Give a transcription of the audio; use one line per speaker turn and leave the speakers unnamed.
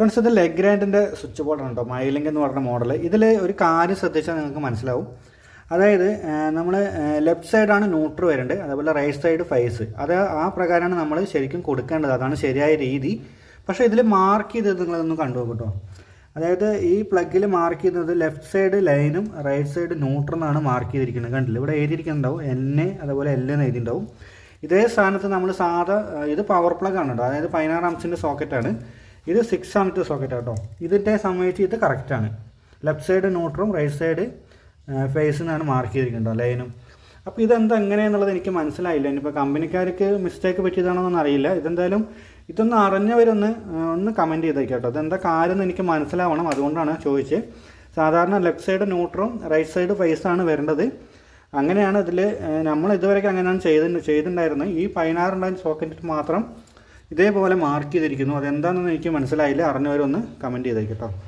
Friends ഇത് ലെഗ്രാൻഡിന്റെ switch ബോർഡാണ് കേട്ടോ മൈലിംഗ് എന്ന് പറഞ്ഞ മോഡൽ ഇതിൽ ഒരു കാര്യം ശ്രദ്ധിച്ചാൽ നിങ്ങൾക്ക് മനസ്സിലാവും. അതായത് നമ്മൾ ലെഫ്റ്റ് സൈഡാണ് ന്യൂട്രൽ വരേണ്ടത് അതേപോലെ റൈറ്റ് സൈഡ് ഫൈസ് അത് ആ പ്രകാരമാണ് നമ്മൾ ശരിക്കും കൊടുക്കേണ്ടത്. അതാണ് ശരിയായ രീതി. പക്ഷേ ഇതിൽ മാർക്ക് ചെയ്തത് നിങ്ങളതൊന്ന് കണ്ടു കേട്ടോ അതായത് ഈ പ്ലഗിൽ മാർക്ക് ചെയ്യുന്നത് ലെഫ്റ്റ് സൈഡ് ലൈനും റൈറ്റ് സൈഡ് ന്യൂട്രൽ എന്നാണ് മാർക്ക് ചെയ്തിരിക്കുന്നത്. കണ്ടില്ല? ഇവിടെ എഴുതിയിരിക്കുന്നുണ്ടാവും. എൻ എ അതുപോലെ എൽ എന്ന് എഴുതിയിട്ടുണ്ടാവും. ഇതേ സ്ഥാനത്ത് നമ്മൾ സാധാ ഇത് പവർ പ്ലഗ് ആണ് കേട്ടോ അതായത് പതിനാറ് അംസിന്റെ സോക്കറ്റാണ് ഇത് സിക്സ് ആമത്തെ സോക്കറ്റ് കേട്ടോ ഇതിന്റെ സംബന്ധിച്ച് ഇത് കറക്റ്റാണ് ലെഫ്റ്റ് സൈഡ് ന്യൂട്രും റൈറ്റ് സൈഡ് ഫേസ് എന്നാണ് മാർക്ക് ചെയ്തിരിക്കുന്നത് ലൈനും അപ്പോൾ ഇതെന്താ എങ്ങനെയെന്നുള്ളത് എനിക്ക് മനസ്സിലായില്ല. ഇനിയിപ്പോൾ കമ്പനിക്കാർക്ക് മിസ്റ്റേക്ക് പറ്റിയതാണോ അറിയില്ല. ഇതെന്തായാലും ഇതൊന്ന് അറിഞ്ഞവരൊന്ന് ഒന്ന് കമന്റ് ചെയ്തേക്കാം കേട്ടോ ഇതെന്താ കാര്യം എനിക്ക് മനസ്സിലാവണം. അതുകൊണ്ടാണ് ചോദിച്ചത് സാധാരണ ലെഫ്റ്റ് സൈഡ് ന്യൂട്രും റൈറ്റ് സൈഡ് ഫേസാണ് വരേണ്ടത്. അങ്ങനെയാണ് ഇതിൽ നമ്മൾ ഇതുവരെയൊക്കെ അങ്ങനെയാണ് ചെയ്തിട്ടുണ്ട് ചെയ്തിട്ടുണ്ടായിരുന്നത് ഈ പതിനാറുണ്ടായ സോക്കറ്റ് മാത്രം ഇതേപോലെ മാർക്ക് ചെയ്തിരിക്കുന്നു. അതെന്താണെന്ന് എനിക്ക് മനസ്സിലായില്ല. അറിഞ്ഞവരൊന്ന് കമന്റ് ചെയ്തേക്കട്ടോ